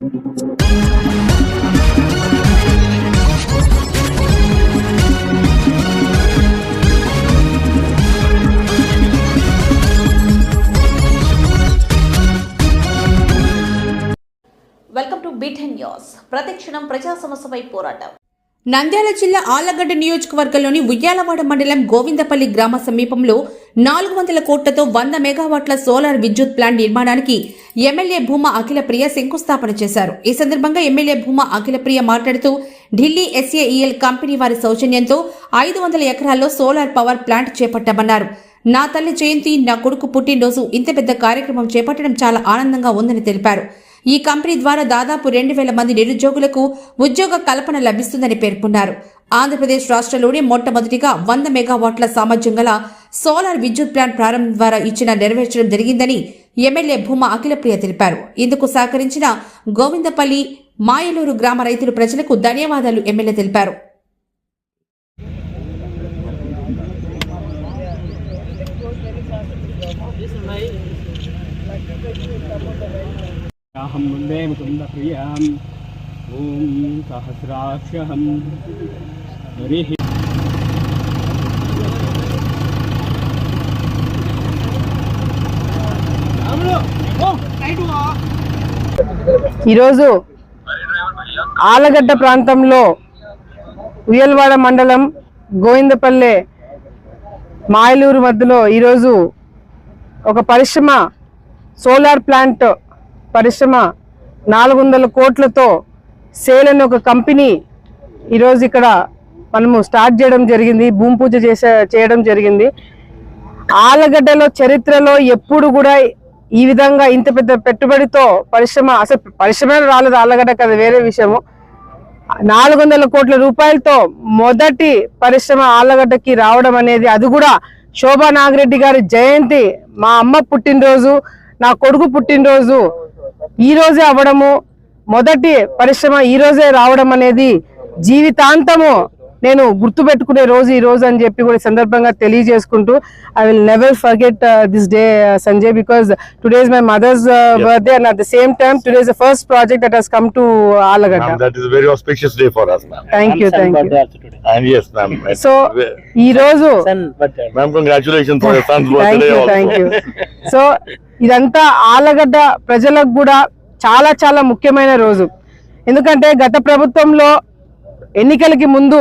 Welcome to beaten news ప్రతిక్షణం ప్రజా సమస్యపై పోరాటం. నంద్యాల జిల్లా ఆలగడ్డ నియోజకవర్గంలోని ఉయ్యాలవాడ మండలం గోవిందపల్లి గ్రామ సమీపంలో నాలుగు వందల కోట్లతో వంద మెగావాట్ల సోలార్ విద్యుత్ ప్లాంట్ నిర్మాణానికి ఎమ్మెల్యే భూమా అఖిలప్రియ శంకుస్థాపన చేశారు. ఈ సందర్భంగా ఎమ్మెల్యే భూమా అఖిలప్రియ మాట్లాడుతూ ఢిల్లీ ఎస్ఏఈఎల్ కంపెనీ వారి సౌజన్యంతో ఐదు వందల ఎకరాల్లో సోలార్ పవర్ ప్లాంట్ చేపట్టామన్నారు. నా తల్లి జయంతి నా కొడుకు పుట్టినరోజు ఇంత పెద్ద కార్యక్రమం చేపట్టడం చాలా ఆనందంగా ఉందని తెలిపారు. ఈ కంపెనీ ద్వారా దాదాపు రెండు వేల మంది నిరుద్యోగులకు ఉద్యోగ కల్పన లభిస్తుందని పేర్కొన్నారు. ఆంధ్రప్రదేశ్ రాష్ట్రంలోనే మొట్టమొదటిగా వంద మెగావాట్ల సామర్థ్యం గల సోలార్ విద్యుత్ ప్లాంట్ ప్రారంభం ద్వారా ఇచ్చిన నెరవేర్చడం జరిగిందని ఎమ్మెల్యే భూమా అఖిలప్రియ తెలిపారు. ఇందుకు సహకరించిన గోవిందపల్లి మాయలూరు గ్రామ రైతులు ప్రజలకు ధన్యవాదాలు ఎమ్మెల్యే తెలిపారు. అహం వందే ముకుంద ప్రియాం ఓం సహస్రాక్షహం. హరి ఈరోజు ఆలగడ్డ ప్రాంతంలో ఉయ్యలవాడ మండలం గోవిందపల్లె మాయలూరు మధ్యలో ఈరోజు ఒక పరిశ్రమ సోలార్ ప్లాంట్ పరిశ్రమ నాలుగు వందల కోట్లతో సేల్ అనే ఒక కంపెనీ ఈరోజు ఇక్కడ మనము స్టార్ట్ చేయడం జరిగింది భూమి పూజ చేసే చేయడం జరిగింది. ఆలగడ్డలో చరిత్రలో ఎప్పుడు కూడా ఈ విధంగా ఇంత పెద్ద పెట్టుబడితో పరిశ్రమ అసలు పరిశ్రమ రాలేదు ఆలగడ్డ కదా వేరే విషయము. నాలుగు వందల కోట్ల రూపాయలతో మొదటి పరిశ్రమ ఆలగడ్డకి రావడం అనేది అది కూడా శోభా నాగిరెడ్డి గారి జయంతి. మా అమ్మ పుట్టినరోజు నా కొడుకు పుట్టినరోజు ఈ రోజే అవ్వడము. మొదటి పరిశ్రమ ఈ రోజే రావడం అనేది జీవితాంతము నేను గుర్తుపెట్టుకునే రోజు ఈ రోజు అని చెప్పి కూడా ఈ సందర్భంగా తెలియజేసుకుంటూ I will never forget this day Sanjay because today is my mother's birthday and at the same time today is the first project that has come to Allagadda is a very auspicious day for us, ma'am. And yes, ma'am. ఈ రోజు Ma'am, congratulations for your son's thank birthday you also. Thank you so ఇదంతా ఆలగడ్డ ప్రజలకు కూడా చాలా చాలా ముఖ్యమైన రోజు. ఎందుకంటే గత ప్రభుత్వంలో ఎన్నికలకి ముందు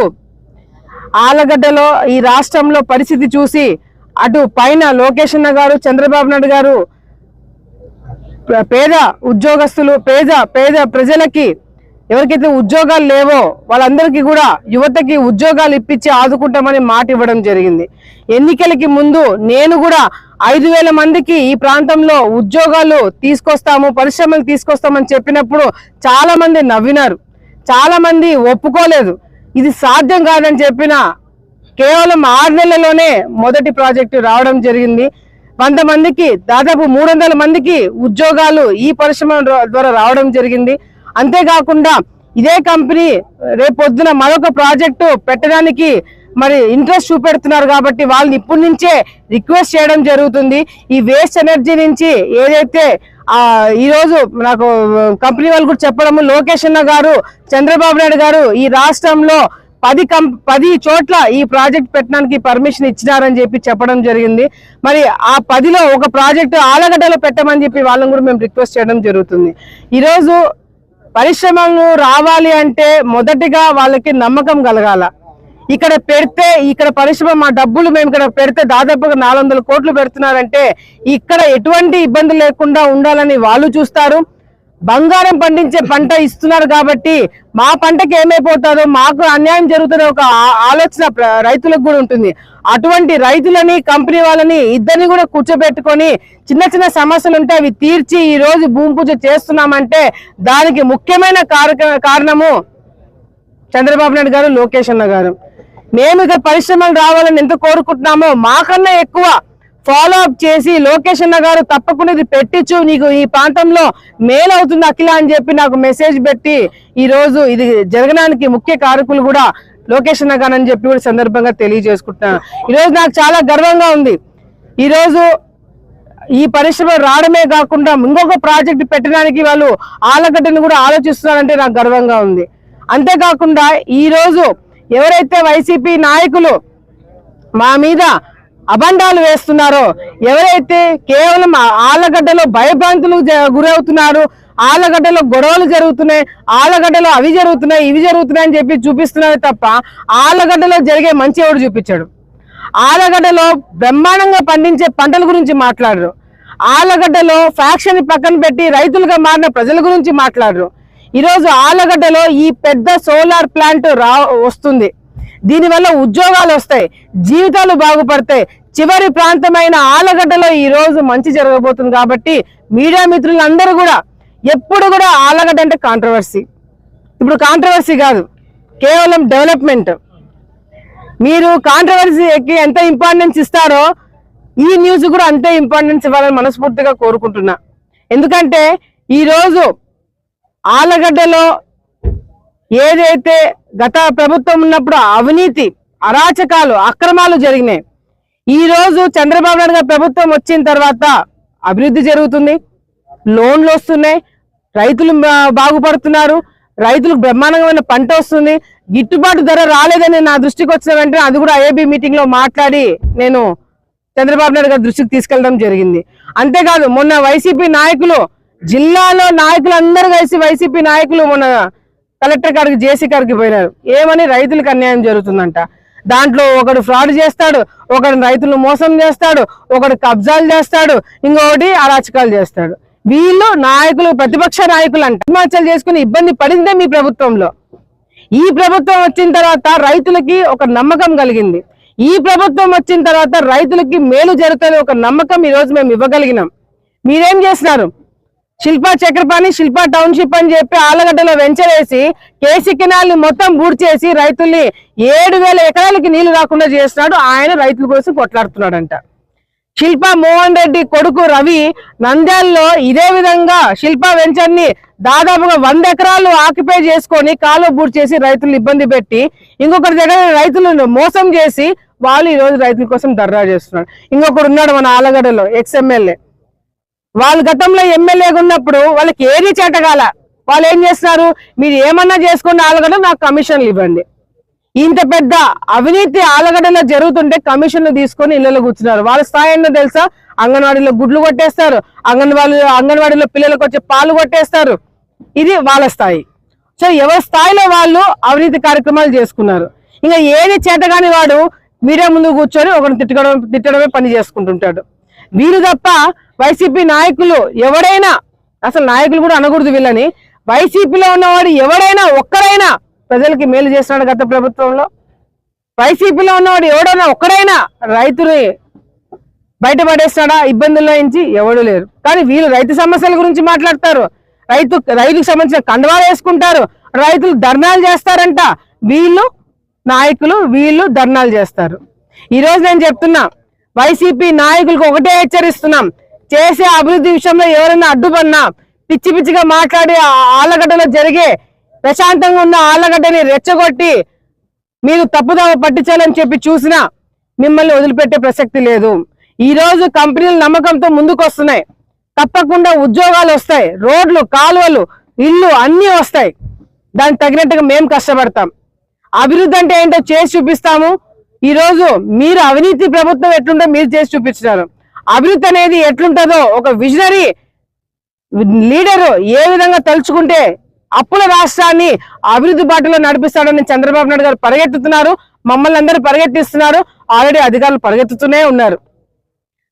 ఆలగడ్డలో ఈ రాష్ట్రంలో పరిస్థితి చూసి అటు పైన లోకేష్ గారు చంద్రబాబు నాయుడు గారు పేద ఉద్యోగస్తులు పేద పేద ప్రజలకి ఎవరికైతే ఉద్యోగాలు లేవో వాళ్ళందరికీ కూడా యువతకి ఉద్యోగాలు ఇప్పించి ఆదుకుంటామని మాట ఇవ్వడం జరిగింది. ఎన్నికలకి ముందు నేను కూడా ఐదు వేల మందికి ఈ ప్రాంతంలో ఉద్యోగాలు తీసుకొస్తాము పరిశ్రమలు తీసుకొస్తామని చెప్పినప్పుడు చాలా మంది నవ్వినారు. చాలా మంది ఒప్పుకోలేదు. ఇది సాధ్యం కాదని చెప్పిన కేవలం ఆరు నెలల్లోనే మొదటి ప్రాజెక్టు రావడం జరిగింది. వంద మందికి దాదాపు మూడు వందల మందికి ఉద్యోగాలు ఈ పరిశ్రమ ద్వారా రావడం జరిగింది. అంతేకాకుండా ఇదే కంపెనీ రేపొద్దున మరొక ప్రాజెక్టు పెట్టడానికి మరి ఇంట్రెస్ట్ చూపెడుతున్నారు కాబట్టి వాళ్ళని ఇప్పటి నుంచే రిక్వెస్ట్ చేయడం జరుగుతుంది. ఈ వేస్ట్ ఎనర్జీ నుంచి ఏదైతే ఆ నాకు కంపెనీ వాళ్ళు కూడా చెప్పడము లోకేష్ అన్న గారు చంద్రబాబు నాయుడు గారు ఈ రాష్ట్రంలో పది కం పది చోట్ల ఈ ప్రాజెక్ట్ పెట్టడానికి పర్మిషన్ ఇచ్చినారని చెప్పి చెప్పడం జరిగింది. మరి ఆ పదిలో ఒక ప్రాజెక్టు ఆలగడ్డలో పెట్టమని చెప్పి వాళ్ళని కూడా మేము రిక్వెస్ట్ చేయడం జరుగుతుంది. ఈరోజు పరిశ్రమలు రావాలి అంటే మొదటిగా వాళ్ళకి నమ్మకం కలగాల. ఇక్కడ పెడితే ఇక్కడ పరిశ్రమ మా డబ్బులు మేము ఇక్కడ పెడితే దాదాపుగా నాలుగు వందల కోట్లు పెడుతున్నారంటే ఇక్కడ ఎటువంటి ఇబ్బంది లేకుండా ఉండాలని వాళ్ళు చూస్తారు. బంగారం పండించే పంట ఇస్తున్నారు కాబట్టి మా పంటకి ఏమైపోతుందో మాకు అన్యాయం జరుగుతున్న ఒక ఆలోచన రైతులకు కూడా ఉంటుంది. అటువంటి రైతులని కంపెనీ వాళ్ళని ఇద్దరిని కూడా కూర్చోబెట్టుకొని చిన్న చిన్న సమస్యలు ఉంటే అవి తీర్చి ఈ రోజు భూమి పూజ చేస్తున్నామంటే దానికి ముఖ్యమైన కారక కారణము చంద్రబాబు నాయుడు గారు లోకేష్ అన్న గారు. మేము ఇక్కడ పరిశ్రమలు రావాలని ఎంత కోరుకుంటున్నామో మాకన్నా ఎక్కువ ఫాలో అప్ చేసి లోకేష్ అన్న గారు తప్పకుండా ఇది పెట్టించు నీకు ఈ ప్రాంతంలో మేలు అవుతుంది అఖిల అని చెప్పి నాకు మెసేజ్ పెట్టి ఈ రోజు ఇది జరగడానికి ముఖ్య కారకులు కూడా లోకేష్ అన్న గారు అని చెప్పి కూడా సందర్భంగా తెలియజేసుకుంటున్నాను ఈరోజు నాకు చాలా గర్వంగా ఉంది. ఈరోజు ఈ పరిశ్రమ రావడమే కాకుండా ఇంకొక ప్రాజెక్ట్ పెట్టడానికి వాళ్ళు ఆలగడ్డను కూడా ఆలోచిస్తున్నారంటే నాకు గర్వంగా ఉంది. అంతేకాకుండా ఈరోజు ఎవరైతే వైసీపీ నాయకులు మా మీద అబండాలు వేస్తున్నారో ఎవరైతే కేవలం ఆ ఆలగడ్డలో భయభ్రాంతులకు గురవుతున్నారు ఆలగడ్డలో గొడవలు జరుగుతున్నాయి ఆలగడ్డలో అవి జరుగుతున్నాయి ఇవి జరుగుతున్నాయి అని చెప్పి చూపిస్తున్నారు తప్ప ఆలగడ్డలో జరిగే మంచి ఎవడు చూపించాడు. ఆలగడ్డలో బ్రహ్మాండంగా పండించే పంటల గురించి మాట్లాడరు. ఆలగడ్డలో ఫ్యాక్షన్ పక్కన పెట్టి రైతులుగా మారిన ప్రజల గురించి మాట్లాడరు. ఈరోజు ఆలగడ్డలో ఈ పెద్ద సోలార్ ప్లాంట్ రా వస్తుంది. దీనివల్ల ఉద్యోగాలు వస్తాయి జీవితాలు బాగుపడతాయి. చివరి ప్రాంతమైన ఆలగడ్డలో ఈరోజు మంచి జరగబోతుంది కాబట్టి మీడియా మిత్రులందరూ కూడా ఎప్పుడు కూడా ఆలగడ్డ అంటే కాంట్రవర్సీ ఇప్పుడు కాంట్రవర్సీ కాదు కేవలం డెవలప్మెంట్ మీరు కాంట్రవర్సీకి ఎంత ఇంపార్టెన్స్ ఇస్తారో ఈ న్యూస్ కూడా అంతే ఇంపార్టెన్స్ ఇవ్వాలని మనస్ఫూర్తిగా కోరుకుంటున్నా. ఎందుకంటే ఈరోజు ఆలగడ్డలో ఏదైతే గత ప్రభుత్వం ఉన్నప్పుడు అవినీతి అరాచకాలు అక్రమాలు జరిగినాయి ఈ రోజు చంద్రబాబు నాయుడు ప్రభుత్వం వచ్చిన తర్వాత అభివృద్ధి జరుగుతుంది. లోన్లు వస్తున్నాయి రైతులు బా- బాగుపడుతున్నారు రైతులకు బ్రహ్మాండమైన పంట వస్తుంది. గిట్టుబాటు ధర రాలేదని నా దృష్టికి వచ్చిన వెంటనే అది కూడా ఐఏబి మీటింగ్లో మాట్లాడి నేను చంద్రబాబు నాయుడు గారి దృష్టికి తీసుకెళ్ళడం జరిగింది. అంతేకాదు మొన్న వైసీపీ నాయకులు జిల్లాలో నాయకులందరూ కలిసి వైసీపీ నాయకులు మొన్న కలెక్టర్ గారికి జేసీ గారికి పోయినారు. ఏమని రైతులకు అన్యాయం జరుగుతుందంట. దాంట్లో ఒకడు ఫ్రాడ్ చేస్తాడు ఒకడు రైతులను మోసం చేస్తాడు ఒకడు కబ్జాలు చేస్తాడు ఇంకొకటి అరాచకాలు చేస్తాడు. వీళ్ళు నాయకులు ప్రతిపక్ష నాయకులు అంట. ఆత్మహత్యలు చేసుకుని ఇబ్బంది పడిందే మీ ప్రభుత్వంలో. ఈ ప్రభుత్వం వచ్చిన తర్వాత రైతులకి ఒక నమ్మకం కలిగింది. ఈ ప్రభుత్వం వచ్చిన తర్వాత రైతులకి మేలు జరుగుతుంది ఒక నమ్మకం ఈ రోజు మేము ఇవ్వగలిగినాం. మీరేం చేస్తున్నారు? శిల్పా చక్రపాణి శిల్పా టౌన్షిప్ అని చెప్పి ఆలగడ్డలో వెంచర్ కేసీ కెనాల్ని మొత్తం బూడ్చేసి రైతుల్ని ఏడు వేల ఎకరాలకి నీళ్ళు రాకుండా చేస్తున్నాడు. ఆయన రైతుల కోసం కొట్లాడుతున్నాడంట. శిల్పా మోహన్ రెడ్డి కొడుకు రవి నంద్యాలలో ఇదే విధంగా శిల్పా వెంచర్ని దాదాపుగా వంద ఎకరాలు ఆక్యుపై చేసుకొని కాలువ బూట్ చేసి రైతులు ఇబ్బంది పెట్టి ఇంకొకరి దగ్గర రైతులను మోసం చేసి వాళ్ళు ఈ రోజు రైతుల కోసం దర్రా చేస్తున్నారు. ఇంకొకడు ఉన్నాడు మన ఆలగడ్డలో ఎక్స్ఎమ్మెల్యే వాళ్ళ గతంలో ఎమ్మెల్యేగా ఉన్నప్పుడు వాళ్ళకి ఏది చేటగాల వాళ్ళు ఏం చేస్తున్నారు? మీరు ఏమన్నా చేసుకున్న ఆలగడ్డ నాకు కమిషన్లు ఇవ్వండి. ఇంత పెద్ద అవినీతి ఆలగడ్డలో జరుగుతుంటే కమిషన్లు తీసుకొని ఇళ్ళలో కూర్చున్నారు. వాళ్ళ స్థాయి ఏంటో తెలుసా? అంగన్వాడీలో గుడ్లు కొట్టేస్తారు. అంగన్వాడీ అంగన్వాడీలో పిల్లలకు వచ్చే పాలు కొట్టేస్తారు. ఇది వాళ్ళ స్థాయి. సో ఎవరి స్థాయిలో వాళ్ళు అవినీతి కార్యక్రమాలు చేసుకున్నారు? ఇంకా ఏది చేతగాని వాడు మీడియా ముందు కూర్చొని ఒకరిని తిట్టడం తిట్టడమే పని చేసుకుంటుంటాడు. వీరు తప్ప వైసీపీ నాయకులు ఎవడైనా అసలు నాయకులు కూడా అనకూడదు వీళ్ళని వైసీపీలో ఉన్నవాడు ఎవడైనా ఒక్కడైనా ప్రజలకి మేలు చేస్తున్నాడు గత ప్రభుత్వంలో. వైసీపీలో ఉన్నవాడు ఎవడైనా ఒక్కడైనా రైతుని బయటపడేస్తాడా ఇబ్బందుల్లో నుంచి ఎవడు లేరు. కానీ వీళ్ళు రైతు సమస్యల గురించి మాట్లాడతారు. రైతు రైతుకు సంబంధించిన కండవాలు వేసుకుంటారు. రైతులు ధర్నాలు చేస్తారంట. వీళ్ళు నాయకులు వీళ్ళు ధర్నాలు చేస్తారు. ఈరోజు నేను చెప్తున్నా వైసీపీ నాయకులకు ఒకటే హెచ్చరిస్తున్నాం. చేసే అభివృద్ధి విషయంలో ఎవరైనా అడ్డుపడినా పిచ్చి పిచ్చిగా మాట్లాడి ఆ ఆలగడ్డలో జరిగే ప్రశాంతంగా ఉన్న ఆలగడ్డని రెచ్చగొట్టి మీరు తప్పుదావ పట్టించాలని చెప్పి చూసినా మిమ్మల్ని వదిలిపెట్టే ప్రసక్తి లేదు. ఈ రోజు కంపెనీలు నమ్మకంతో ముందుకు వస్తున్నాయి తప్పకుండా ఉద్యోగాలు వస్తాయి. రోడ్లు కాలువలు ఇల్లు అన్నీ వస్తాయి. దానికి తగినట్టుగా మేము కష్టపడతాం. అభివృద్ధి అంటే ఏంటో చేసి చూపిస్తాము. ఈరోజు మీరు అవినీతి ప్రభుత్వం ఎట్లుంటో మీరు చేసి చూపించినారు. అభివృద్ధి అనేది ఎట్లుంటుందో ఒక విజనరీ లీడరు ఏ విధంగా తలుచుకుంటే అప్పుల రాష్ట్రాన్ని అభివృద్ధి బాటలో నడిపిస్తాడని చంద్రబాబు నాయుడు గారు పరిగెత్తుతున్నారు. మమ్మల్ని అందరూ పరిగెత్తిస్తున్నారు. ఆల్రెడీ అధికారులు పరిగెత్తుతూనే ఉన్నారు.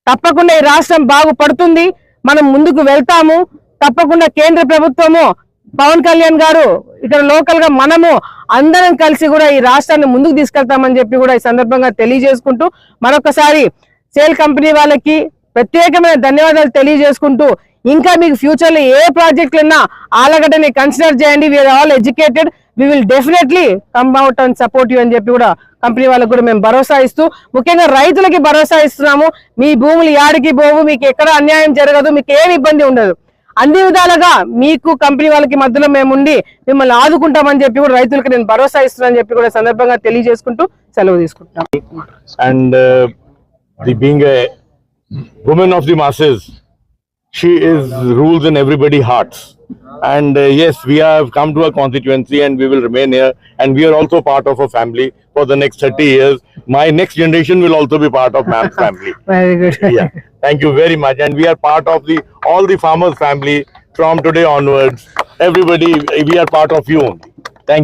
తప్పకుండా ఈ రాష్ట్రం బాగుపడుతుంది. మనం ముందుకు వెళ్తాము. తప్పకుండా కేంద్ర ప్రభుత్వము పవన్ కళ్యాణ్ గారు ఇక్కడ లోకల్గా మనము అందరం కలిసి కూడా ఈ రాష్ట్రాన్ని ముందుకు తీసుకెళ్తామని చెప్పి కూడా ఈ సందర్భంగా తెలియజేసుకుంటూ మరొకసారి సేల్ కంపెనీ వాళ్ళకి ప్రత్యేకమైన ధన్యవాదాలు తెలియజేసుకుంటూ ఇంకా మీకు ఫ్యూచర్లో ఏ ప్రాజెక్టులు ఉన్నా ఆలగడ్డని కన్సిడర్ చేయండి. We're all educated we will definitely come out and support you అని చెప్పి కూడా కంపెనీ వాళ్ళకు కూడా మేము భరోసా ఇస్తూ ముఖ్యంగా రైతులకి భరోసా ఇస్తున్నాము. మీ భూములు యాడికి పోవు మీకు ఎక్కడ అన్యాయం జరగదు మీకు ఏమి ఇబ్బంది ఉండదు. అన్ని విధాలుగా మీకు కంపెనీ వాళ్ళకి మధ్యలో మేము ఉండి మిమ్మల్ని ఆదుకుంటామని చెప్పి కూడా రైతులకు నేను భరోసా ఇస్తున్నానని చెప్పి కూడా సందర్భంగా తెలియజేసుకుంటూ సెలవు తీసుకుంటున్నాం. And the being a woman of the masses, she is rules in everybody's hearts. And uh, yes, we have come to a constituency and we will remain here. And we are also part of a family for the next 30 years. My next generation will also be part of my family. very good. yeah. Thank you very much. And we are part of the all the farmers' family from today onwards. Everybody, we are part of you only.